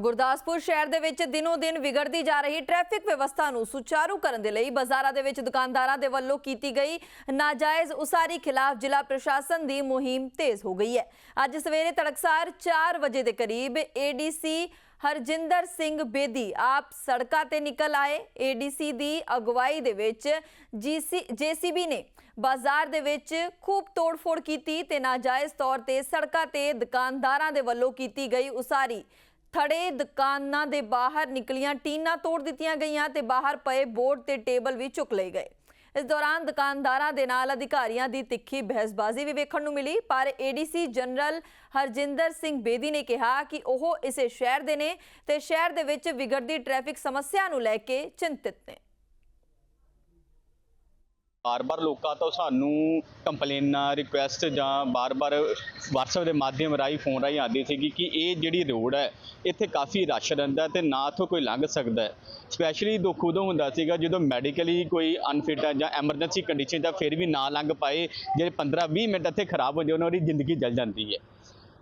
ਗੁਰਦਾਸਪੁਰ ਸ਼ਹਿਰ ਦੇ ਵਿੱਚ ਦਿਨੋ ਦਿਨ ਵਿਗੜਦੀ ਜਾ ਰਹੀ ਟ੍ਰੈਫਿਕ ਵਿਵਸਥਾ ਨੂੰ ਸੁਚਾਰੂ ਕਰਨ ਦੇ ਲਈ ਬਾਜ਼ਾਰਾਂ ਦੇ ਵਿੱਚ ਦੁਕਾਨਦਾਰਾਂ ਦੇ ਵੱਲੋਂ ਕੀਤੀ ਗਈ ਨਾਜਾਇਜ਼ ਉਸਾਰੀ ਖਿਲਾਫ ਜ਼ਿਲ੍ਹਾ ਪ੍ਰਸ਼ਾਸਨ ਦੀ ਮੁਹਿੰਮ ਤੇਜ਼ ਹੋ ਗਈ ਹੈ। ਅੱਜ ਸਵੇਰੇ ਤੜਕਸਾਰ 4 ਵਜੇ ਦੇ ਕਰੀਬ ਏਡੀਸੀ ਹਰਜਿੰਦਰ ਸਿੰਘ ਬੇਦੀ ਆਪ ਸੜਕਾਂ ਤੇ ਨਿਕਲ ਆਏ। ਏਡੀਸੀ ਦੀ ਅਗਵਾਈ ਦੇ ਵਿੱਚ ਜੀਸੀ ਜੀਸੀਬੀ ਨੇ ਬਾਜ਼ਾਰ ਦੇ ਵਿੱਚ ਖੂਬ ਤੋੜਫੋੜ ਕੀਤੀ ਤੇ ਨਾਜਾਇਜ਼ ਤੌਰ ਤੇ ਸੜਕਾਂ ਤੇ ਦੁਕਾਨਦਾਰਾਂ ਦੇ ਵੱਲੋਂ ਕੀਤੀ ਗਈ ਉਸਾਰੀ। ਥੜੇ ਦੁਕਾਨਾਂ ਦੇ ਬਾਹਰ ਨਿਕਲੀਆਂ ਟੀਨਾਂ ਤੋੜ ਦਿੱਤੀਆਂ ਗਈਆਂ ਤੇ ਬਾਹਰ ਪਏ ਬੋਰਡ ਤੇ ਟੇਬਲ ਵੀ ਚੁੱਕ ਲਏ ਗਏ। ਇਸ ਦੌਰਾਨ ਦੁਕਾਨਦਾਰਾਂ ਦੇ ਨਾਲ ਅਧਿਕਾਰੀਆਂ ਦੀ ਤਿੱਖੀ ਬਹਿਸਬਾਜ਼ੀ ਵੀ ਵੇਖਣ ਨੂੰ ਮਿਲੀ, ਪਰ ਏਡੀਸੀ ਜਨਰਲ ਹਰਜਿੰਦਰ ਸਿੰਘ ਬੇਦੀ ਨੇ ਕਿਹਾ ਕਿ ਉਹ ਇਸੇ ਸ਼ਹਿਰ ਦੇ ਨੇ ਤੇ ਸ਼ਹਿਰ ਦੇ ਵਿੱਚ ਵਿਗੜਦੀ ਟ੍ਰੈਫਿਕ ਸਮੱਸਿਆ ਨੂੰ ਲੈ ਕੇ ਚਿੰਤਿਤ ਨੇ। ਬਾਰ-ਬਾਰ ਲੋਕਾਂ ਤੋਂ ਸਾਨੂੰ ਕੰਪਲੇਨਾਂ ਰਿਕੁਐਸਟ ਜਾਂ ਬਾਰ-ਬਾਰ WhatsApp ਦੇ ਮਾਧਿਅਮ ਰਾਹੀਂ ਫੋਨ ਰਾਹੀਂ ਆਉਂਦੀ ਸੀਗੀ ਕਿ ਇਹ ਜਿਹੜੀ ਰੋਡ ਹੈ, ਇੱਥੇ ਕਾਫੀ ਰਸ਼ ਰਹਿੰਦਾ ਤੇ ਨਾ ਇੱਥੋਂ ਕੋਈ ਲੰਘ ਸਕਦਾ ਸਪੈਸ਼ਲੀ ਦੁੱਖ ਉਦੋਂ ਹੁੰਦਾ ਸੀਗਾ ਜਦੋਂ ਮੈਡੀਕਲੀ ਕੋਈ ਅਨਫਿਟ ਹੈ ਜਾਂ ਐਮਰਜੈਂਸੀ ਕੰਡੀਸ਼ਨ ਤਾਂ ਫਿਰ ਵੀ ਨਾ ਲੰਘ ਪਾਏ ਜਿਹੜੇ 15-20 ਮਿੰਟ ਇੱਥੇ ਖਰਾਬ ਹੋ ਜਾਏ ਉਹਨਾਂ ਦੀ ਜ਼ਿੰਦਗੀ ਜਲ ਜਾਂਦੀ ਹੈ।